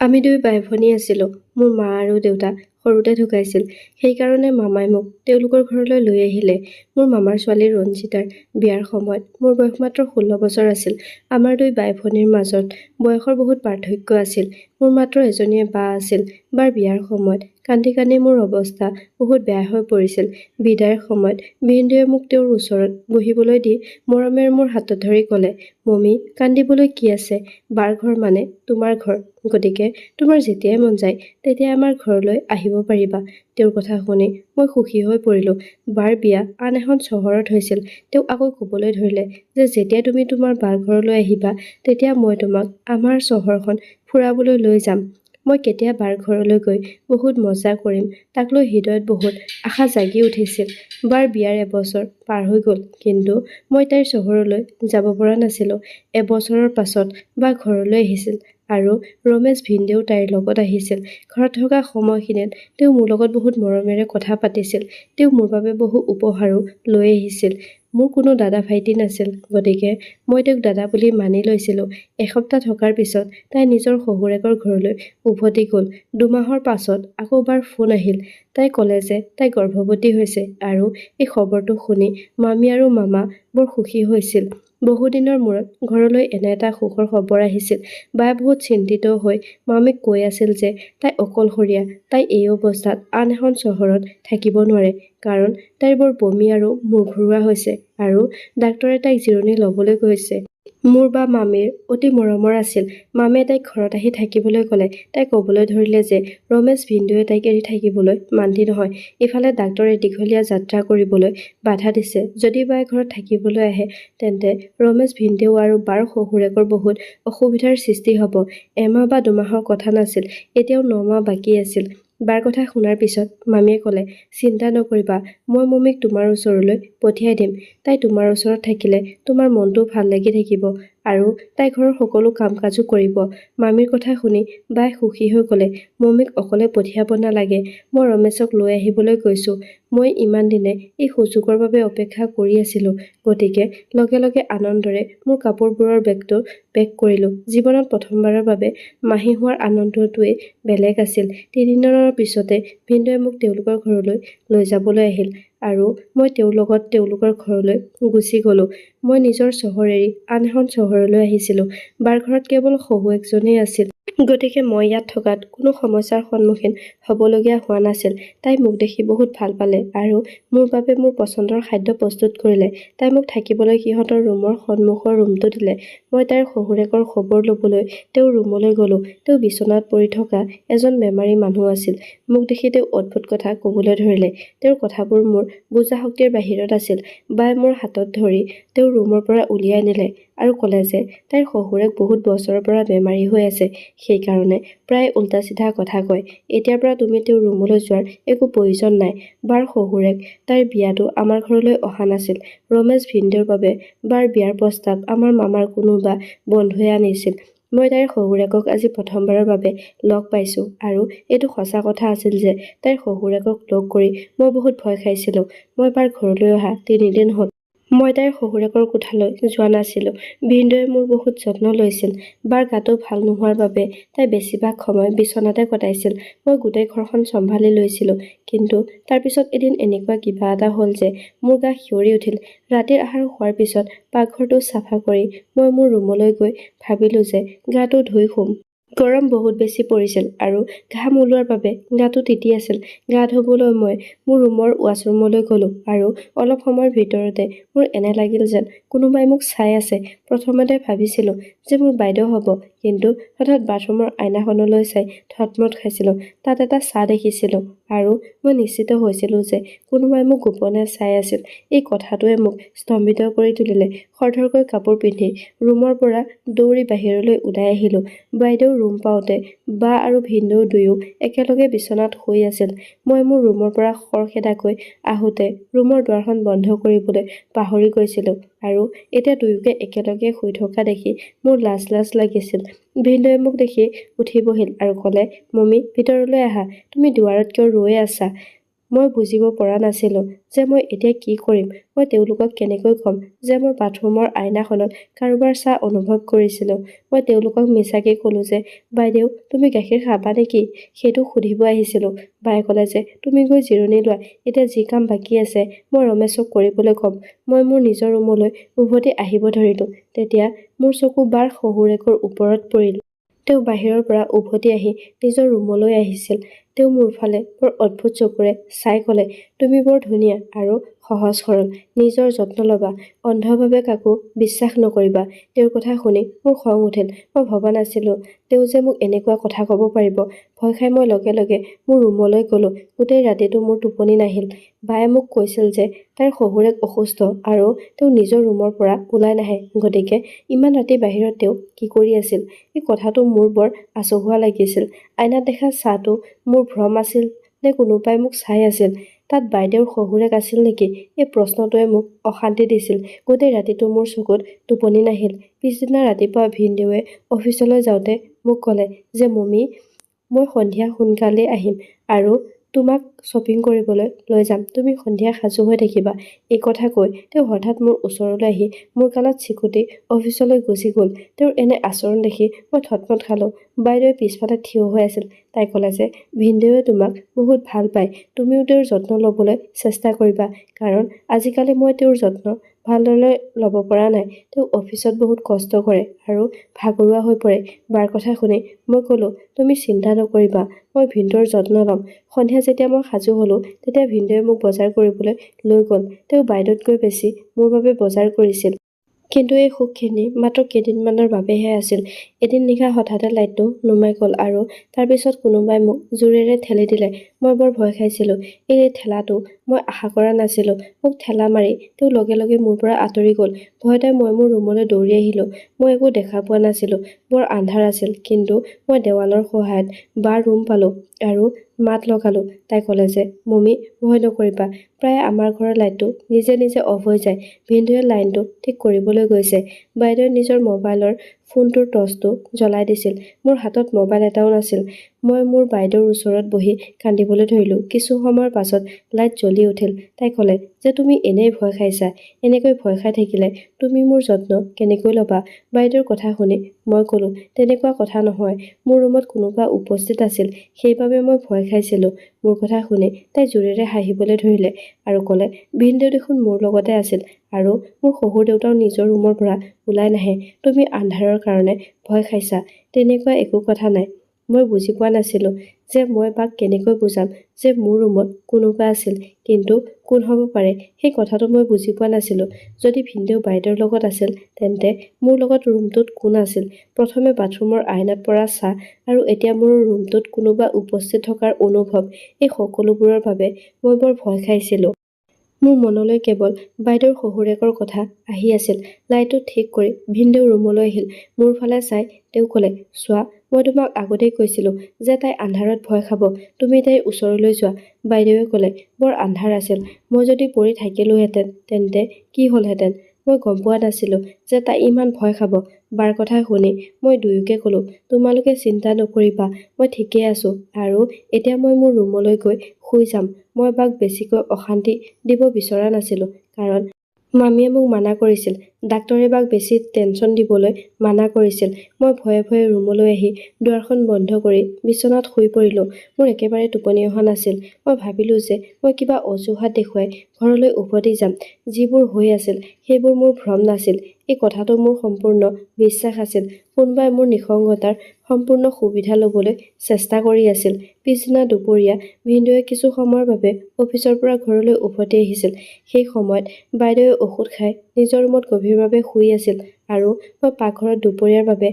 আমি দুই বাই ভনী আছিলোঁ মোৰ মা আৰু দেউতা। সৰুতে ঢুকাইছিল। সেইকাৰণে মামাই মোক তেওঁলোকৰ ঘৰলৈ লৈ আহিলে। মোৰ মামাৰ ছোৱালী ৰঞ্জিতাৰ বিয়াৰ সময়ত। মোৰ বয়স মাত্ৰ ষোল্ল বছৰ আছিল। আমাৰ দুই বাই ভনীৰ মাজত বয়সৰ বহুত পাৰ্থক্য আছিল। মোৰ মাত্ৰ এজনীয়ে বা আছিল। বাৰ বিয়াৰ সময়ত কান্দি কান্দি মোৰ অৱস্থা বহুত বেয়া হৈ পৰিছিল। বিদায়ৰ সময়ত ভিনদেৱে মোক তেওঁৰ ওচৰত বহিবলৈ দি মৰমেৰে মোৰ হাতত ধৰি ক'লে মমী কান্দিবলৈ কি আছে? বাৰ ঘৰ মানে তোমাৰ ঘৰ। গতিকে তোমাৰ যেতিয়াই মন যায় তেতিয়া আমাৰ ঘৰলৈ আহিব পাৰিবা। তেওঁৰ কথা শুনি মই সুখী হৈ পৰিলোঁ। বাৰ বিয়া আন এখন চহৰত হৈছিল। তেওঁ আকৌ ক'বলৈ ধৰিলে যে যেতিয়া তুমি তোমাৰ বাৰ ঘৰলৈ আহিবা তেতিয়া মই তোমাক আমাৰ চহৰখন ফুৰাবলৈ লৈ যাম। মই কেতিয়া বাৰ ঘৰলৈ গৈ বহুত মজা কৰিম। তাক লৈ হৃদয়ত বহুত আশা জাগি উঠিছিল। বাৰ বিয়াৰ এবছৰ পাৰ হৈ গ'ল। কিন্তু মই তাইৰ চহৰলৈ যাব পৰা নাছিলোঁ। এবছৰৰ পাছত বা ঘৰলৈ আহিছিল। আৰু ৰমেশ ভিনদেউ তাইৰ লগত আহিছিল। ঘৰত থকা সময়খিনিত তেওঁ মোৰ লগত বহুত মৰমেৰে কথা পাতিছিল। তেওঁ মোৰ বাবে বহু উপহাৰো লৈ আহিছিল। মোৰ কোনো দাদা ভাইটি নাছিল। গতিকে মই তেওঁক দাদা বুলি মানি লৈছিলোঁ। এসপ্তাহ থকাৰ পিছত তাই নিজৰ শহুৰেকৰ ঘৰলৈ উভতি গ'ল। দুমাহৰ পাছত আকৌ বাৰ ফোন আহিল। তাই ক'লে যে তাই গৰ্ভৱতী হৈছে আৰু এই খবৰটো শুনি মামী আৰু মামা বৰ সুখী হৈছিল। বহুদিনৰ মূৰত ঘৰলৈ এনে এটা সুখৰ খবৰ আহিছিল। বাই বহুত চিন্তিত হৈ মামীক কৈ আছিল যে তাই অকলশৰীয়া তাই এই অৱস্থাত আন এখন চহৰত থাকিব নোৱাৰে কাৰণ তাইৰ বৰ বমি আৰু মূৰ ঘূৰোৱা হৈছে আৰু ডাক্তৰে তাইক জিৰণি ল'বলৈ কৈছে। মোৰ বা মামীৰ অতি মৰমৰ আছিল। মামীয়ে তাইক ঘৰত আহি থাকিবলৈ ক'লে। তাই ক'বলৈ ধৰিলে যে ৰমেশ ভিনদেউৱে তাইক এৰি থাকিবলৈ মান্তি নহয়। ইফালে ডাক্তৰে দীঘলীয়া যাত্ৰা কৰিবলৈ বাধা দিছে। যদি বাই ঘৰত থাকিবলৈ আহে তেন্তে ৰমেশ ভিনদেউ আৰু বাৰ শহুৰেকৰ বহুত অসুবিধাৰ সৃষ্টি হ'ব। এমাহ বা দুমাহৰ কথা নাছিল। এতিয়াও ন মাহ বাকী আছিল। বাৰ কথা শুনাৰ পিছত মামীয়ে ক'লে চিন্তা নকৰিবা মই মমীক তোমাৰ ওচৰলৈ পঠিয়াই দিম। তাই তোমাৰ ওচৰত থাকিলে তোমাৰ মনটো ভাল লাগি থাকিব আৰু তাই ঘৰৰ সকলো কাম কাজো কৰিব। মামীৰ কথা শুনি বাই সুখী হৈ ক'লে মমীক অকলে পঠিয়াব নালাগে মই ৰমেশক লৈ আহিবলৈ কৈছোঁ মই ইমান দিনে এই সুযোগৰ বাবে অপেক্ষা কৰি আছিলোঁ। গতিকে লগে লগে আনন্দৰে মোৰ কাপোৰবোৰৰ বেগটো পেক কৰিলোঁ। জীৱনত প্ৰথমবাৰৰ বাবে মাহী হোৱাৰ আনন্দটোৱেই বেলেগ আছিল। তিনিদিনৰ পিছতে ভিনদেৱে মোক তেওঁলোকৰ ঘৰলৈ লৈ যাবলৈ আহিল আৰু মই তেওঁৰ লগত তেওঁলোকৰ ঘৰলৈ গুচি গ'লোঁ। মই নিজৰ চহৰ এৰি আন এখন চহৰলৈ আহিছিলোঁ। বাৰ ঘৰত কেৱল শহুৱেকজনেই আছিল। গতিকে মই ইয়াত থকাত কোনো সমস্যাৰ সন্মুখীন হ'বলগীয়া হোৱা নাছিল। তাই মোক দেখি বহুত ভাল পালে আৰু মোৰ বাবে মোৰ পচন্দৰ খাদ্য প্ৰস্তুত কৰিলে। তাই মোক থাকিবলৈ সিহঁতৰ ৰুমৰ সন্মুখৰ ৰুমটো দিলে। মই তাইৰ শহুৰেকৰ খবৰ ল'বলৈ তেওঁৰ ৰুমলৈ গ'লোঁ। তেওঁ বিচনাত পৰি থকা এজন বেমাৰী মানুহ আছিল। মোক দেখি তেওঁ অদ্ভুত কথা ক'বলৈ ধৰিলে। তেওঁৰ কথাবোৰ মোৰ বুজা শক্তিৰ বাহিৰত আছিল। বাই মোৰ হাতত ধৰি তেওঁৰ ৰুমৰ পৰা উলিয়াই নিলে। আৰু ক'লে যে তাইৰ শহুৰেক বহুত বছৰৰ পৰা বেমাৰী হৈ আছে। সেইকাৰণে প্ৰায় উল্টা চিধা কথা কয়। এতিয়াৰ পৰা তুমি তেওঁৰ ৰুমলৈ যোৱাৰ একো প্ৰয়োজন নাই। বাৰ শহুৰেক তাইৰ বিয়াটো আমাৰ ঘৰলৈ অহা নাছিল। ৰমেশ ভিনদেউৰ বাবে বাৰ বিয়াৰ প্ৰস্তাৱ আমাৰ মামাৰ কোনোবা বন্ধুৱে আনিছিল। মই তাইৰ শহুৰেকক আজি প্ৰথমবাৰৰ বাবে লগ পাইছোঁ আৰু এইটো সঁচা কথা আছিল যে তাইৰ শহুৰেকক লগ কৰি মই বহুত ভয় খাইছিলোঁ। মই বাৰ ঘৰলৈ অহা তিনিদিন হ'ল। মই তাইৰ শহুৰেকৰ কোঠালৈ যোৱা নাছিলোঁ। ভিনদেউৱে মোৰ বহুত যত্ন লৈছিল। বাৰ গাটো ভাল নোহোৱাৰ বাবে তাই বেছিভাগ সময় বিচনাতে কটাইছিল। মই গোটেই ঘৰখন চম্ভালি লৈছিলোঁ। কিন্তু তাৰপিছত এদিন এনেকুৱা কিবা এটা হ'ল যে মোৰ গা শিয়ৰি উঠিল। ৰাতিৰ আহাৰ খোৱাৰ পিছত পাকঘৰটো চাফা কৰি মই মোৰ ৰুমলৈ গৈ ভাবিলোঁ যে গাটো ধুই শুম। গৰম বহুত বেছি পৰিছিল আৰু ঘাম ওলোৱাৰ বাবে গাটো তিতি আছিল। গা ধুবলৈ মই মোৰ ৰুমৰ ৱাছৰুমলৈ গ'লোঁ আৰু অলপ সময়ৰ ভিতৰতে মোৰ এনে লাগিল যেন কোনোবাই মোক চাই আছে। প্ৰথমতে ভাবিছিলোঁ যে মোৰ বাইদেউ হ'ব কিন্তু হঠাৎ বাথৰুমৰ আইনাখনলৈ চাই থতমত খাইছিলোঁ। তাত এটা চাহ দেখিছিলোঁ আৰু মই নিশ্চিত হৈছিলোঁ যে কোনোবাই মোক গোপনে চাই আছিল। এই কথাটোৱে মোক স্তম্ভিত কৰি তুলিলে। খৰধৰকৈ কাপোৰ পিন্ধি ৰুমৰ পৰা দৌৰি বাহিৰলৈ ওলাই আহিলোঁ। বাইদেউ ৰুম পাওঁতে বা আৰু ভিনদেউ দুয়ো একেলগে বিচনাত শুই আছিল। মই মোৰ ৰুমৰ পৰা খৰখেদাকৈ আহোঁতে ৰুমৰ দুৱাৰখন বন্ধ কৰিবলৈ পাহৰি গৈছিলোঁ আৰু এতিয়া দুয়োকে একেলগে শুই থকা দেখি মোৰ লাজ লাজ লাগিছিল। ভিনদেউৱে মোক দেখি উঠি বহিল আৰু ক'লে মমী ভিতৰলৈ আহা। তুমি দুৱাৰত কিয় ৰৈ আছা? মই বুজিব পৰা নাছিলোঁ যে মই এতিয়া কি কৰিম মই তেওঁলোকক কেনেকৈ ক'ম যে মই বাথৰুমৰ আইনাখনত কাৰোবাৰ ছাঁ অনুভৱ কৰিছিলোঁ। মই তেওঁলোকক মিছাকৈ ক'লোঁ যে বাইদেউ তুমি গাখীৰ খাবা নেকি? সেইটো সুধিব আহিছিলোঁ। বায়ে ক'লে যে তুমি গৈ জিৰণি লোৱা এতিয়া যি কাম বাকী আছে মই ৰমেশক কৰিবলৈ ক'ম। মই মোৰ নিজৰ ৰুমলৈ উভতি আহিব ধৰিলোঁ। তেতিয়া মোৰ চকু বাৰ শহুৰেকৰ ওপৰত পৰিল। তেওঁ বাহিৰৰ পৰা উভতি আহি নিজৰ ৰুমলৈ আহিছিল। তেওঁ মোৰ ফালে বৰ অদ্ভুত চকুৰে চাই ক'লে তুমি বৰ ধুনীয়া আৰু সহজ সৰল। নিজৰ যত্ন ল'বা। অন্ধভাৱে কাকো বিশ্বাস নকৰিবা। তেওঁৰ কথা শুনি মোৰ খং উঠিল। মই ভবা নাছিলোঁ তেওঁ যে মোক এনেকুৱা কথা ক'ব পাৰিব। ভয় খাই মই লগে লগে মোৰ ৰুমলৈ গ'লোঁ। গোটেই ৰাতিটো মোৰ টোপনি নাহিল। বায়ে মোক কৈছিল যে তাইৰ শহুৰেক অসুস্থ আৰু তেওঁ নিজৰ ৰুমৰ পৰা ওলাই নাহে। গতিকে ইমান ৰাতি বাহিৰত তেওঁ কি কৰি আছিল? এই কথাটো মোৰ বৰ আচহুৱা লাগিছিল। আইনাত দেখা চাহটো মোৰ ভ্ৰম আছিল নে কোনোবাই মোক চাই আছিল? তাত বাইদেউৰ শহুৰেক আছিল নেকি? এই প্ৰশ্নটোৱে মোক অশান্তি দিছিল। গোটেই ৰাতিটো মোৰ চকুত টোপনি নাহিল। পিছদিনা ৰাতিপুৱা ভিনদেউৱে অফিচলৈ যাওঁতে মোক ক'লে যে মমী মই সন্ধিয়া সোনকালে আহিম আৰু তোমাক শ্বপিং কৰিবলৈ লৈ যাম। তুমি সন্ধিয়া সাজু হৈ থাকিবা। এই কথা কৈ তেওঁ হঠাৎ মোৰ ওচৰলৈ আহি মোৰ গালত চিকুটি অফিচলৈ গুচি গ'ল। তেওঁৰ এনে আচৰণ দেখি মই থতমত খালোঁ। বাইদেৱে পিছফালে থিয় হৈ আছিল। তাই ক'লে যে ভিনদেউৱে তোমাক বহুত ভাল পায়। তুমিও তেওঁৰ যত্ন ল'বলৈ চেষ্টা কৰিবা। কাৰণ আজিকালি মই তেওঁৰ যত্ন ভালদৰে ল'ব পৰা নাই। তেওঁ অফিচত বহুত কষ্ট কৰে আৰু ভাগৰুৱা হৈ পৰে। বাৰ কথা শুনি মই ক'লোঁ তুমি চিন্তা নকৰিবা মই ভিনদেউৰ যত্ন ল'ম। সন্ধিয়া যেতিয়া মই সাজু হ'লোঁ তেতিয়া ভিনদেউৱে মোক বজাৰ কৰিবলৈ লৈ গ'ল। তেওঁ বাইদেউতকৈ বেছি মোৰ বাবে বজাৰ কৰিছিল। কিন্তু এই সুখখিনি মাত্ৰ কেইদিনমানৰ বাবেহে আছিল। এদিন নিশা হঠাতে লাইটটো নুমাই গ'ল আৰু তাৰপিছত কোনোবাই মোক জোৰেৰে ঠেলি দিলে। মই বৰ ভয় খাইছিলোঁ। এই ঠেলাটো মই আশা কৰা নাছিলোঁ। মোক ঠেলা মাৰি তেওঁ লগে লগে মোৰ পৰা আঁতৰি গ'ল। ভয়তে মই মোৰ ৰুমলৈ দৌৰি আহিলোঁ। মই একো দেখা পোৱা নাছিলোঁ। বৰ আন্ধাৰ আছিল। কিন্তু মই দেৱালৰ সহায়ত বাৰ ৰুম পালোঁ আৰু মাত লগালোঁ। তাই ক'লে যে মমী ভয় নকৰিবা। প্ৰায় আমাৰ ঘৰৰ লাইটটো নিজে নিজে অফ হৈ যায়। ভিনদেউৱে লাইনটো ঠিক কৰিবলৈ গৈছে। বাইদেৱে নিজৰ মোবাইলৰ ফোনটোৰ টৰ্চটো জ্বলাই দিছিল। মোৰ হাতত মোবাইল এটাও নাছিল। মই মোৰ বাইদেউৰ ওচৰত বহি কান্দিবলৈ ধৰিলোঁ। কিছু সময়ৰ পাছত লাইট জ্বলি উঠিল। তাই ক'লে যে তুমি এনেই ভয় খাইছা। এনেকৈ ভয় খাই থাকিলে তুমি মোৰ যত্ন কেনেকৈ ল'বা? বাইদেউৰ কথা শুনি মই ক'লোঁ তেনেকুৱা কথা নহয়। মোৰ ৰুমত কোনোবা উপস্থিত আছিল। সেইবাবে মই ভয় খাইছিলোঁ। মোৰ কথা শুনি তাই জোৰেৰে হাঁহিবলৈ ধৰিলে আৰু ক'লে ভিনদেউ দেখোন মোৰ লগতে আছিল আৰু মোৰ শহুৰ দেউতাও নিজৰ ৰুমৰ পৰা ওলাই নাহে। তুমি আন্ধাৰৰ কাৰণে ভয় খাইছা। তেনেকুৱা একো কথা নাই। মই বুজি পোৱা নাছিলোঁ যে মই বাক কেনেকৈ বুজাম যে মোৰ ৰুমত কোনোবা আছিল কিন্তু কোন হ'ব পাৰে সেই কথাটো মই বুজি পোৱা নাছিলোঁ। যদি ভিনদেউ বাইদেউৰ লগত আছিল তেন্তে মোৰ লগত ৰুমটোত কোন আছিল? প্ৰথমে বাথৰুমৰ আইনাত পৰা চাহ আৰু এতিয়া মোৰ ৰুমটোত কোনোবা উপস্থিত থকাৰ অনুভৱ এই সকলোবোৰৰ বাবে মই বৰ ভয় খাইছিলোঁ। মোৰ মনলৈ কেৱল বাইদেউৰ শহুৰেকৰ কথা আহি আছিল। লাইটটো ঠিক কৰি ভিনদেউ ৰুমলৈ আহিল। মোৰ ফালে চাই তেওঁ ক'লে চোৱা মই তোমাক আগতেই কৈছিলোঁ যে তাই আন্ধাৰত ভয় খাব। তুমি তাইৰ ওচৰলৈ যোৱা। বাইদেৱে ক'লে বৰ আন্ধাৰ আছিল। মই যদি পৰি থাকিলোহেঁতেন তেন্তে কি হ'লহেঁতেন? মই গম পোৱা নাছিলোঁ যে তাই ইমান ভয় খাব। বাৰ কথা শুনি মই দুয়োকে ক'লোঁ তোমালোকে চিন্তা নকৰিবা মই ঠিকেই আছোঁ। আৰু এতিয়া মই মোৰ ৰুমলৈ গৈ শুই যাম। মই বাক বেছিকৈ অশান্তি দিব বিচৰা নাছিলোঁ কাৰণ মামীয়ে মোক মানা কৰিছিল ডাক্তৰে বাক বেছি টেনশ্যন দিবলৈ মানা কৰিছিল। মই ভয়ে ভয়ে ৰুমলৈ আহি দুৱাৰখন বন্ধ কৰি বিচনাত শুই পৰিলোঁ। মোৰ একেবাৰে টোপনি অহা নাছিল। মই ভাবিলোঁ যে মই কিবা অজুহাত দেখুৱাই ঘৰলৈ উভতি যাম। যিবোৰ হৈ আছিল সেইবোৰ মোৰ ভ্ৰম নাছিল। এই কথাটো মোৰ সম্পূৰ্ণ বিশ্বাস আছিল। কোনোবাই মোৰ নিসংগতাৰ সম্পূৰ্ণ সুবিধা ল'বলৈ চেষ্টা কৰি আছিল। পিছদিনা দুপৰীয়া ভিনদেউৱে কিছু সময়ৰ বাবে অফিচৰ পৰা ঘৰলৈ উভতি আহিছিল। সেই সময়ত বাইদেৱে ঔষধ খাই নিজৰ ৰুমত গভীৰভাৱে শুই আছিল আৰু মই পাকঘৰত দুপৰীয়াৰ বাবে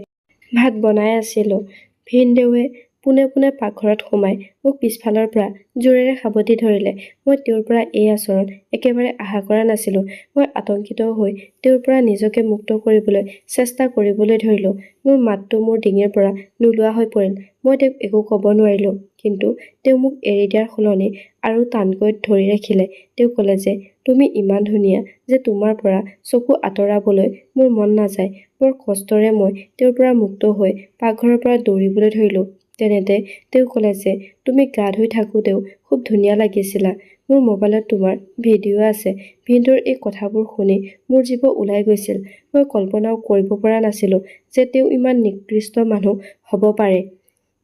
ভাত বনাই আছিলোঁ। ভিনদেউৱে পোনে পোনে পাকঘৰত সোমাই মোক পিছফালৰ পৰা জোৰেৰে সাৱটি ধৰিলে। মই তেওঁৰ পৰা এই আচৰণ একেবাৰে আশা কৰা নাছিলোঁ। মই আতংকিত হৈ তেওঁৰ পৰা নিজকে মুক্ত কৰিবলৈ চেষ্টা কৰিবলৈ ধৰিলোঁ। মোৰ মাতটো মোৰ ডিঙিৰ পৰা নোলোৱা হৈ পৰিল। মই তেওঁক একো ক'ব নোৱাৰিলোঁ। কিন্তু তেওঁ মোক এৰি দিয়াৰ সলনি আৰু টানকৈ ধৰি ৰাখিলে। তেওঁ ক'লে যে তুমি ইমান ধুনীয়া যে তোমাৰ পৰা চকু আঁতৰাবলৈ মোৰ মন নাযায়। বৰ কষ্টৰে মই তেওঁৰ পৰা মুক্ত হৈ পাকঘৰৰ পৰা দৌৰিবলৈ ধৰিলোঁ। তেনেতে তেওঁ ক'লে যে তুমি গা ধুই থাকোঁতেও খুব ধুনীয়া লাগিছিলা। মোৰ মোবাইলত তোমাৰ ভিডিঅ' আছে। ভিনদেউৰ এই কথাবোৰ শুনি মোৰ জীৱ ওলাই গৈছিল। মই কল্পনাও কৰিব পৰা নাছিলোঁ যে তেওঁ ইমান নিকৃষ্ট মানুহ হ'ব পাৰে।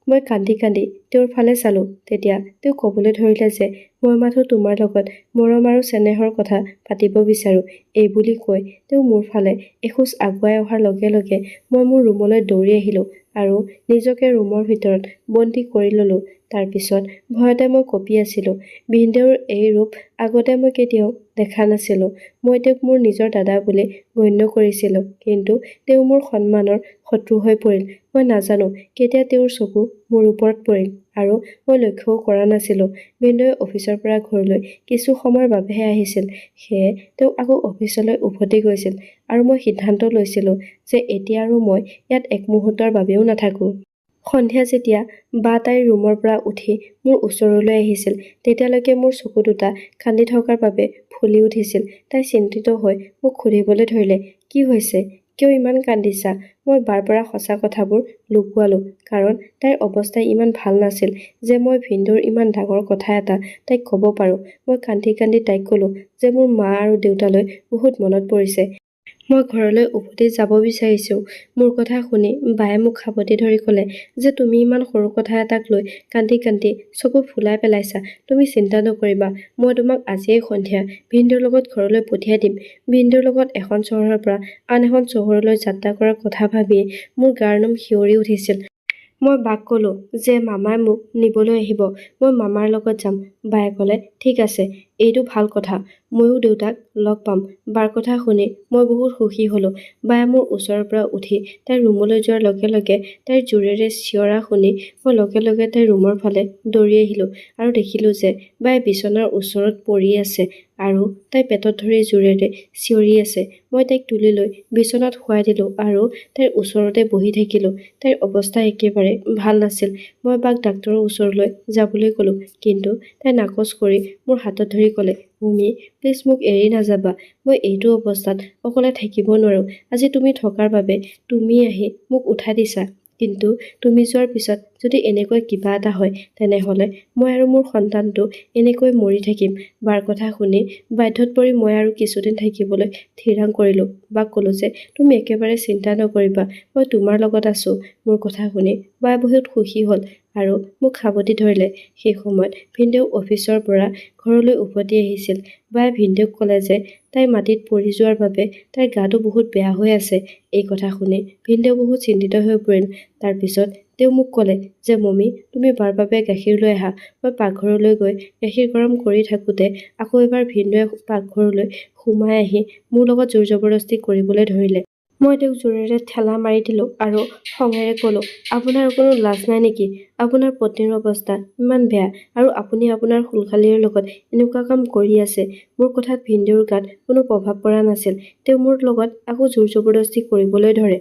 মই কান্দি কান্দি তেওঁৰ ফালে চালোঁ। তেতিয়া তেওঁ ক'বলৈ ধৰিলে যে মই মাথো তোমাৰ লগত মৰম আৰু চেনেহৰ কথা পাতিব বিচাৰোঁ। এইবুলি কৈ তেওঁ মোৰ ফালে এখোজ আগুৱাই অহাৰ লগে লগে মই মোৰ ৰুমলৈ দৌৰি আহিলোঁ আৰু নিজকে ৰুমৰ ভিতৰত বন্দী কৰি ল'লোঁ। তাৰপিছত ভয়তে মই কঁপি আছিলোঁ। ভিনদেউৰ এই ৰূপ আগতে মই কেতিয়াও দেখা নাছিলোঁ। মই তেওঁক মোৰ নিজৰ দাদা বুলি গণ্য কৰিছিলোঁ। কিন্তু তেওঁ মোৰ সন্মানৰ শত্ৰু হৈ পৰিল। মই নাজানো কেতিয়া তেওঁৰ চকু মোৰ ওপৰত পৰিল আৰু মই লক্ষ্যও কৰা নাছিলোঁ। ভিনদেউৱে অফিচৰ পৰা ঘৰলৈ কিছু সময়ৰ বাবেহে আহিছিল। সেয়ে তেওঁ আকৌ অফিচলৈ উভতি গৈছিল আৰু মই সিদ্ধান্ত লৈছিলোঁ যে এতিয়া আৰু মই ইয়াত এক মুহূৰ্তৰ বাবেও নাথাকোঁ। সন্ধিয়া যেতিয়া বা তাইৰ ৰুমৰ পৰা উঠি মোৰ ওচৰলৈ আহিছিল তেতিয়ালৈকে মোৰ চকু দুটা কান্দি থকাৰ বাবে ফুলি উঠিছিল। তাই চিন্তিত হৈ মোক সুধিবলৈ ধৰিলে কি হৈছে? কিয় ইমান কান্দিছা? মই বাৰ পৰা সঁচা কথাবোৰ লুকুৱালোঁ কাৰণ তাইৰ অৱস্থা ইমান ভাল নাছিল যে মই ভিনদেউৰ ইমান ডাঙৰ কথা এটা তাইক ক'ব পাৰোঁ। মই কান্দি কান্দি তাইক ক'লোঁ যে মোৰ মা আৰু দেউতালৈ বহুত মনত পৰিছে। মই ঘৰলৈ উভতি যাব বিচাৰিছোঁ। মোৰ কথা শুনি বায়ে মোক সাৱটি ধৰি ক'লে যে তুমি ইমান সৰু কথা এটাক লৈ কান্দি কান্দি চকু ফুলাই পেলাইছা। তুমি চিন্তা নকৰিবা মই তোমাক আজিয়েই সন্ধিয়া ভিনদেউৰ লগত ঘৰলৈ পঠিয়াই দিম। ভিনদেউৰ লগত এখন চহৰৰ পৰা আন এখন চহৰলৈ যাত্ৰা কৰাৰ কথা ভাবিয়ে মোৰ গাৰ নোম শিয়ৰি উঠিছিল। মই বাক ক'লোঁ যে মামাই মোক নিবলৈ আহিব মই মামাৰ লগত যাম। বায়ে ক'লে ঠিক আছে। এইটো ভাল কথা। ময়ো দেউতাক লগ পাম। বাৰ কথা শুনি মই বহুত সুখী হ'লোঁ। বায়ে মোৰ ওচৰৰ পৰা উঠি তাইৰ ৰুমলৈ যোৱাৰ লগে লগে তাইৰ জোৰেৰে চিঞৰা শুনি মই লগে লগে তাইৰ ৰুমৰ ফালে দৌৰি আহিলোঁ আৰু দেখিলোঁ যে বায়ে বিচনাৰ ওচৰত পৰি আছে আৰু তাই পেটত ধৰি জোৰেৰে চিঞৰি আছে। মই তাইক তুলি লৈ বিচনাত শুৱাই দিলোঁ আৰু তাইৰ ওচৰতে বহি থাকিলোঁ। তাইৰ অৱস্থা একেবাৰে ভাল নাছিল। মই বাক ডাক্তৰৰ ওচৰলৈ যাবলৈ ক'লোঁ। কিন্তু তাই নাকচ কৰি মোৰ হাতত ধৰি ক'লে ভূমি প্লিজ মোক এৰি নাযাবা মই এইটো অৱস্থাত অকলে থাকিব নোৱাৰোঁ। আজি তুমি থকাৰ বাবে তুমি আহি মোক উঠাই দিছা। কিন্তু তুমি যোৱাৰ পিছত যদি এনেকৈ কিবা এটা হয় তেনেহ'লে মই আৰু মোৰ সন্তানটো এনেকৈ মৰি থাকিম। বাৰ কথা শুনি বাধ্যত পৰি মই আৰু কিছুদিন থাকিবলৈ থিৰাং কৰিলোঁ। বাক ক'লোঁ যে তুমি একেবাৰে চিন্তা নকৰিবা মই তোমাৰ লগত আছোঁ। মোৰ কথা শুনি বাই বহুত সুখী হ'ল। আৰু মোক সাৱটি ধৰিলে। সেই সময়ত ভিনদেউ অফিচৰ পৰা ঘৰলৈ উভতি আহিছিল। বায়ে ভিনদেউক ক'লে যে তাই মাটিত পৰি যোৱাৰ বাবে তাইৰ গাটো বহুত বেয়া হৈ আছে। এই কথা শুনি ভিনদেউ বহুত চিন্তিত হৈ পৰিল। তাৰপিছত তেওঁ মোক ক'লে যে মমী তুমি বাৰ বাবে গাখীৰ লৈ আহা। মই পাকঘৰলৈ গৈ গাখীৰ গৰম কৰি থাকোঁতে আকৌ এবাৰ ভিনদেউৱে পাকঘৰলৈ সোমাই আহি মোৰ লগত জোৰ জবৰদস্তি কৰিবলৈ ধৰিলে। মই তেওঁক জোৰেৰে ঠেলা মাৰি দিলোঁ আৰু খঙেৰে ক'লোঁ আপোনাৰ কোনো লাজ নাই নেকি? আপোনাৰ পত্নীৰ অৱস্থা ইমান বেয়া আৰু আপুনি আপোনাৰ সোলখালীৰ লগত এনেকুৱা কাম কৰি আছে। মোৰ কথাত ভিনদেউৰ গাত কোনো প্ৰভাৱ পৰা নাছিল। তেওঁ মোৰ লগত আকৌ জোৰ জবৰদস্তি কৰিবলৈ ধৰে।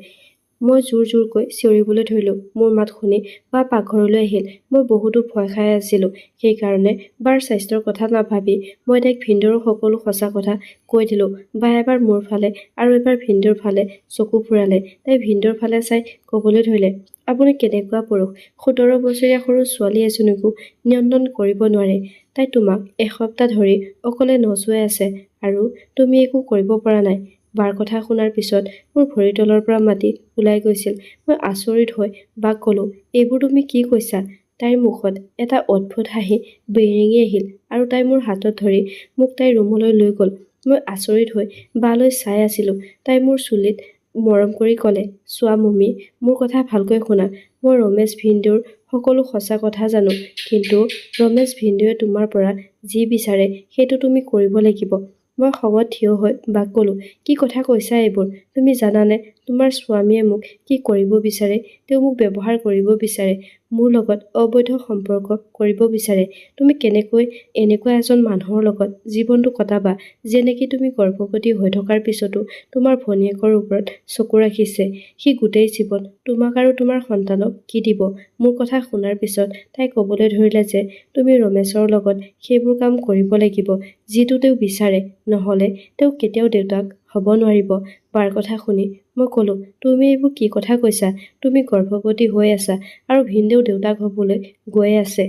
মই জোৰ জোৰকৈ চিঞৰিবলৈ ধৰিলোঁ। মোৰ মাত শুনি বা পাকঘৰলৈ আহিল। মই বহুতো ভয় খাই আছিলোঁ। সেইকাৰণে বাৰ স্বাস্থ্যৰ কথা নাভাবি মই তাইক ভিনদেউৰ সকলো সঁচা কথা কৈ দিলোঁ। বা এবাৰ মোৰ ফালে আৰু এবাৰ ভিনদেউৰ ফালে চকু ফুৰালে। তাই ভিনদেউৰ ফালে চাই ক'বলৈ ধৰিলে আপুনি কেনেকুৱা পুৰুষ? সোতৰ বছৰীয়া সৰু ছোৱালী এজনীকো নিয়ন্ত্ৰণ কৰিব নোৱাৰে। তাই তোমাক এসপ্তাহ ধৰি অকলে নচুৱাই আছে আৰু তুমি একো কৰিব পৰা নাই। বাৰ কথা শুনাৰ পিছত মোৰ ভৰিৰ তলৰ পৰা মাটি ওলাই গৈছিল। মই আচৰিত হৈ বাক ক'লোঁ এইবোৰ তুমি কি কৈছা? তাইৰ মুখত এটা অদ্ভুত হাঁহি বেৰিঙি আহিল আৰু তাই মোৰ হাতত ধৰি মোক তাইৰ ৰুমলৈ লৈ গ'ল। মই আচৰিত হৈ বালৈ চাই আছিলোঁ। তাই মোৰ চুলিত মৰম কৰি ক'লে চোৱা মমী মোৰ কথা ভালকৈ শুনা। মই ৰমেশ ভিনদেউৰ সকলো সঁচা কথা জানো। কিন্তু ৰমেশ ভিনদেউৱে তোমাৰ পৰা যি বিচাৰে সেইটো তুমি কৰিব লাগিব। মই খঙত থিয় হৈ বাক ক'লোঁ কি কথা কৈছা এইবোৰ? তুমি জানানে? তোমাৰ স্বামীয়ে মোক কি কৰিব বিচাৰে? তেওঁ মোক ব্যৱহাৰ কৰিব বিচাৰে। মোৰ লগত অবৈধ সম্পৰ্ক কৰিব বিচাৰে। তুমি কেনেকৈ এনেকুৱা এজন মানুহৰ লগত জীৱনটো কটাবা যে নেকি তুমি গৰ্ভৱতী হৈ থকাৰ পিছতো তোমাৰ ভনীয়েকৰ ওপৰত চকু ৰাখিছে। সি গোটেই জীৱন তোমাক আৰু তোমাৰ সন্তানক কি দিব? মোৰ কথা শুনাৰ পিছত তাই ক'বলৈ ধৰিলে যে তুমি ৰমেশৰ লগত সেইবোৰ কাম কৰিব লাগিব যিটো তেওঁ বিচাৰে। নহ'লে তেওঁ কেতিয়াও দেউতাক হ'ব নোৱাৰিব। বাৰ কথা শুনি মই ক'লো তুমি এইবোৰ কি কথা কৈছা? তুমি গৰ্ভৱতী হৈ আছা আৰু ভিনদেউ দেউতাক হ'বলৈ গৈ আছে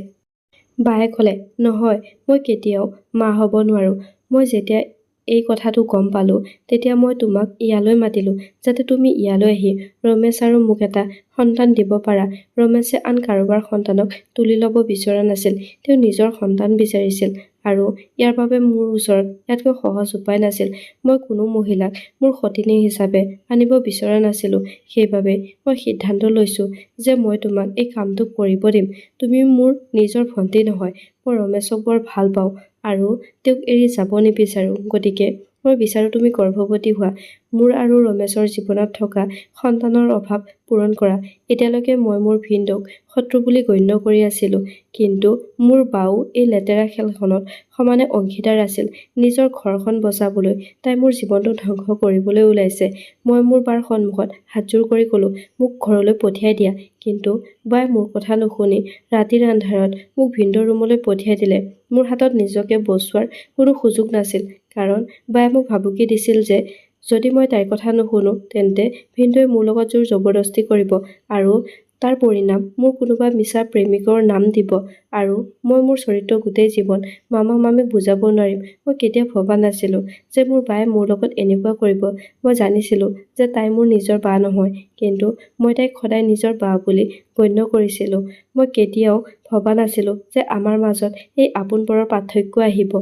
বায়ে ক'লে নহয় মই কেতিয়াও মা হ'ব নোৱাৰো। মই যেতিয়া এই কথাটো গম পালো তেতিয়া মই তোমাক ইয়ালৈ মাতিলো যাতে তুমি ইয়ালৈ আহি ৰমেশ আৰু মোক এটা সন্তান দিব পাৰা। ৰমেশে আন কাৰোবাৰ সন্তানক তুলি ল'ব বিচৰা নাছিল তেওঁ নিজৰ সন্তান বিচাৰিছিল। আৰু ইয়াৰ বাবে মোৰ ওচৰত ইয়াতকৈ সহজ উপায় নাছিল। মই কোনো মহিলাক মোৰ সতিনী হিচাপে আনিব বিচৰা নাছিলো। সেইবাবে মই সিদ্ধান্ত লৈছো যে মই তোমাক এই কামটো কৰিব দিম। তুমি মোৰ নিজৰ ভণ্টি নহয় মই ৰমেশক বৰ ভাল পাওঁ আৰু তেওঁক এৰি যাব নিবিচাৰো। গতিকে মই বিচাৰো তুমি গৰ্ভৱতী হোৱা। মোৰ আৰু ৰমেশৰ জীৱনত থকা সন্তানৰ অভাৱ পূৰণ কৰা। এতিয়ালৈকে মই মোৰ ভিনদেউক শত্ৰু বুলি গণ্য কৰি আছিলো। কিন্তু মোৰ বাও এই লেতেৰা খেলখনত সমানে অংশীদাৰ আছিল। নিজৰ ঘৰখন বচাবলৈ তাই মোৰ জীৱনটো ধ্বংস কৰিবলৈ ওলাইছে। মই মোৰ বাৰ সন্মুখত হাতযোৰ কৰি ক'লো মোক ঘৰলৈ পঠিয়াই দিয়া। কিন্তু বাই মোৰ কথা নুশুনি ৰাতিৰ আন্ধাৰত মোক ভিনদেউৰ ৰুমলৈ পঠিয়াই দিলে। মোৰ হাতত নিজকে বচোৱাৰ কোনো সুযোগ নাছিল। কাৰণ বায়ে মোক ভাবুকি দিছিল যে যদি মই তাইৰ কথা নুশুনো তেন্তে ভিনদেউৱে মোৰ লগত জোৰ জবৰদস্তি কৰিব আৰু তাৰ পৰিণাম মোৰ কোনোবা মিছা প্ৰেমিকৰ নাম দিব আৰু মই মোৰ চৰিত্ৰ গোটেই জীৱন মামা মামীক বুজাব নোৱাৰিম। মই কেতিয়াও ভবা নাছিলো যে মোৰ বায়ে মোৰ লগত এনেকুৱা কৰিব। মই জানিছিলো যে তাই মোৰ নিজৰ বা নহয় কিন্তু মই তাইক সদায় নিজৰ বা বুলি গণ্য কৰিছিলো। মই কেতিয়াও ভবা নাছিলো যে আমাৰ মাজত এই আপোন পৰৰ পাৰ্থক্য আহিব।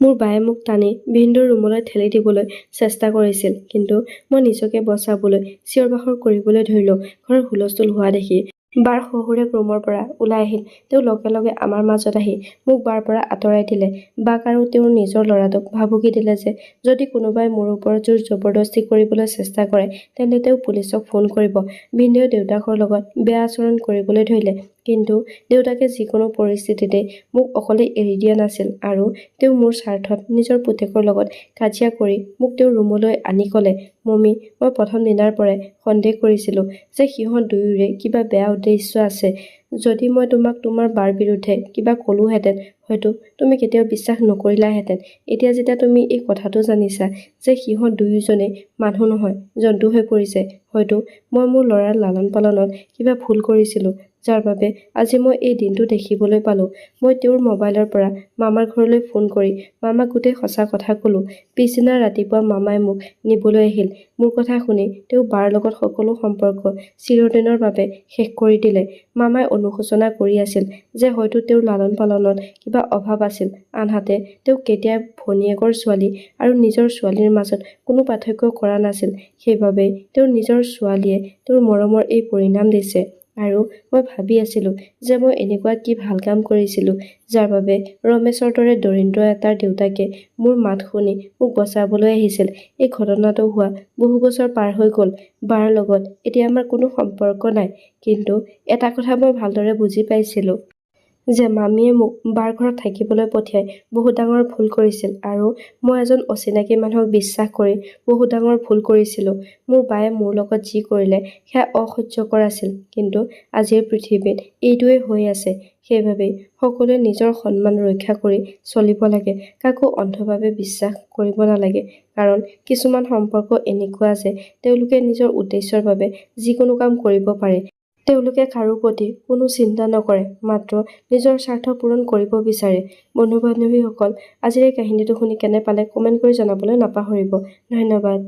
মোৰ বায়ে মোক টানি ভিনদেউৰ ৰুমলৈ ঠেলি দিবলৈ চেষ্টা কৰিছিল কিন্তু মই নিজকে বচাবলৈ চিঞৰ বাখৰ কৰিবলৈ ধৰিলো। ঘৰত হুলস্থুল হোৱা দেখি বাৰ শহুৰেক ৰুমৰ পৰা ওলাই আহিল। তেওঁ লগে লগে আমাৰ মাজত আহি মোক বাৰ পৰা আঁতৰাই দিলে। বাক আৰু তেওঁৰ নিজৰ ল'ৰাটোক ভাবুকি দিলে যে যদি কোনোবাই মোৰ ওপৰত জোৰ জবৰদস্তি কৰিবলৈ চেষ্টা কৰে তেন্তে তেওঁ পুলিচক ফোন কৰিব। ভিনদেউ দেউতাকৰ লগত বেয়া আচৰণ কৰিবলৈ ধৰিলে। কিন্তু দেউতাকে যিকোনো পৰিস্থিতিতে মোক অকলে এৰি দিয়া নাছিল আৰু তেওঁ মোৰ স্বাৰ্থত নিজৰ পুতেকৰ লগত কাজিয়া কৰি মোক তেওঁৰ ৰুমলৈ আনি ক'লে মমী মই প্ৰথম দিনাৰ পৰাই সন্দেহ কৰিছিলো যে সিহঁত দুয়োৰে কিবা বেয়া উদ্দেশ্য আছে। যদি মই তোমাক তোমাৰ বাৰ বিৰুদ্ধে কিবা ক'লোহেঁতেন হয়তো তুমি কেতিয়াও বিশ্বাস নকৰিলাহেঁতেন। এতিয়া যেতিয়া তুমি এই কথাটো জানিছা যে সিহঁত দুয়োজনেই মানুহ নহয় জন্তু হৈ পৰিছে হয়তো মই মোৰ ল'ৰাৰ লালন পালনত কিবা ভুল কৰিছিলো। যাৰ বাবে আজি মই এই দিনটো দেখিবলৈ পালো। মই তেওঁৰ মোবাইলৰ পৰা মামাৰ ঘৰলৈ ফোন কৰি মামাক গোটেই সঁচা কথা ক'লো। পিছদিনা ৰাতিপুৱা মামাই মোক নিবলৈ আহিল। মোৰ কথা শুনি তেওঁ বাৰ লগত সকলো সম্পৰ্ক চিৰদিনৰ বাবে শেষ কৰি দিলে। মামাই অনুশোচনা কৰি আছিল যে হয়তো তেওঁৰ লালন পালনত কিবা অভাৱ আছিল। আনহাতে তেওঁ কেতিয়া ভনীয়েকৰ ছোৱালী আৰু নিজৰ ছোৱালীৰ মাজত কোনো পাৰ্থক্য কৰা নাছিল। সেইবাবে তেওঁৰ নিজৰ ছোৱালীয়ে তেওঁৰ মৰমৰ এই পৰিণাম দিছে। আৰু মই ভাবি আছিলো যে মই এনেকুৱা কি ভাল কাম কৰিছিলো যাৰ বাবে ৰমেশৰ দৰে দৰিদ্ৰ এটাৰ দেউতাকে মোৰ মাত শুনি মোক বচাবলৈ আহিছিল। এই ঘটনাটো হোৱা বহু বছৰ পাৰ হৈ গ'ল। বাৰ লগত এতিয়া আমাৰ কোনো সম্পৰ্ক নাই। কিন্তু এটা কথা মই ভালদৰে বুজি পাইছিলো। যে মামীয়ে মোক বাৰ ঘৰত থাকিবলৈ পঠিয়াই বহুত ডাঙৰ ভুল কৰিছিল আৰু মই এজন অচিনাকি মানুহক বিশ্বাস কৰি বহুত ডাঙৰ ভুল কৰিছিলো। মোৰ বায়ে মোৰ লগত যি কৰিলে সেয়া অসহ্যকৰ আছিল। কিন্তু আজিৰ পৃথিৱীত এইটোৱেই হৈ আছে। সেইবাবেই সকলোৱে নিজৰ সন্মান ৰক্ষা কৰি চলিব লাগে। কাকো অন্ধভাৱে বিশ্বাস কৰিব নালাগে। কাৰণ কিছুমান সম্পৰ্ক এনেকুৱা যে তেওঁলোকে নিজৰ উদ্দেশ্যৰ বাবে যিকোনো কাম কৰিব পাৰে। তেওঁলোকে কাৰো প্ৰতি কোনো চিন্তা নকৰে মাত্ৰ নিজৰ স্বাৰ্থ পূৰণ কৰিব বিচাৰে। বন্ধু বান্ধৱীসকল আজিৰ এই কাহিনীটো শুনি কেনে পালে কমেণ্ট কৰি জনাবলৈ নাপাহৰিব। ধন্যবাদ।